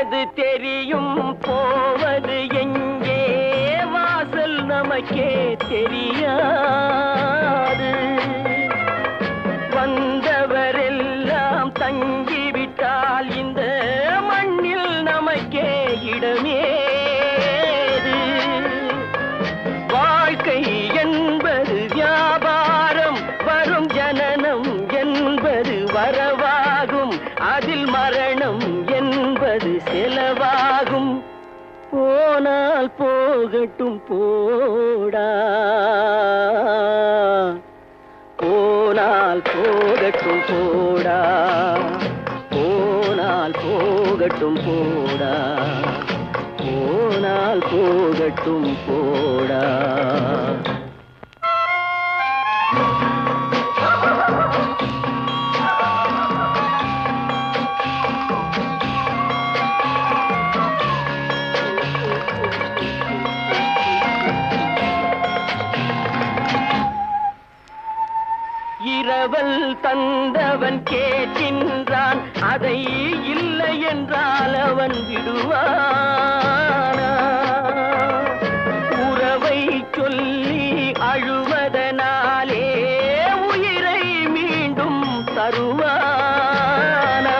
வந்தது தெரியும் போவது எங்கே? வாசல் நமக்கே தெரியும். போனால் போகட்டும் போடா. போனால் போகட்டும் போடா. போனால் போகட்டும் போடா. போனால் போகட்டும் போடா. இரவல் தந்தவன் கேட்கின்றான். அதை இல்லை என்றால் அவன் விடுவானா? உறவை சொல்லி அழுவதனாலே உயிரை மீண்டும் தருவானா?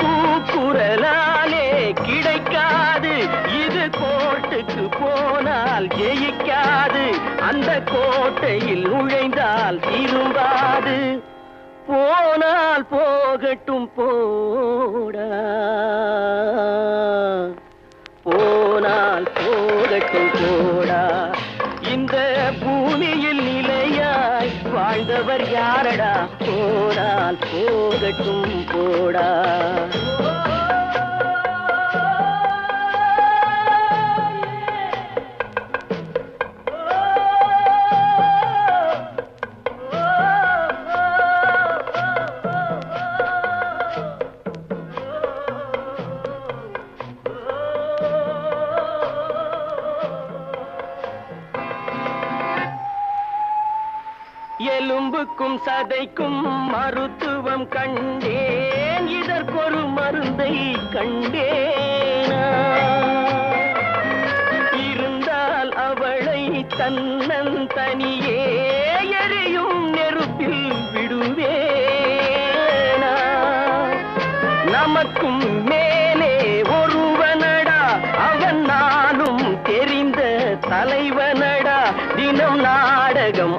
கூக்குரலாலே கிடைக்காது. இது கோட்டுக்கு போனால் ஜெயிக்காது. அந்த கோட்டையில் நுழைந்து போனால் திரும்பாது போனால் போகட்டும் போடா. போனால் போகட்டும் போடா. இந்த பூமியில் நிலையாய் வாழ்ந்தவர் யாரடா? போனால் போகட்டும் போடா. எலும்புக்கும் சதைக்கும் மருத்துவம் கண்டேன். இதற்கொரு மருந்தை கண்டேனா? இருந்தால் அவளை தன்னன் தனியே எரியும் நெருப்பில் விடுவேனா? நமக்கும் மேலே ஒருவனடா அவன் நானும் தெரிந்த தலைவனடா. தினம் நாடகம்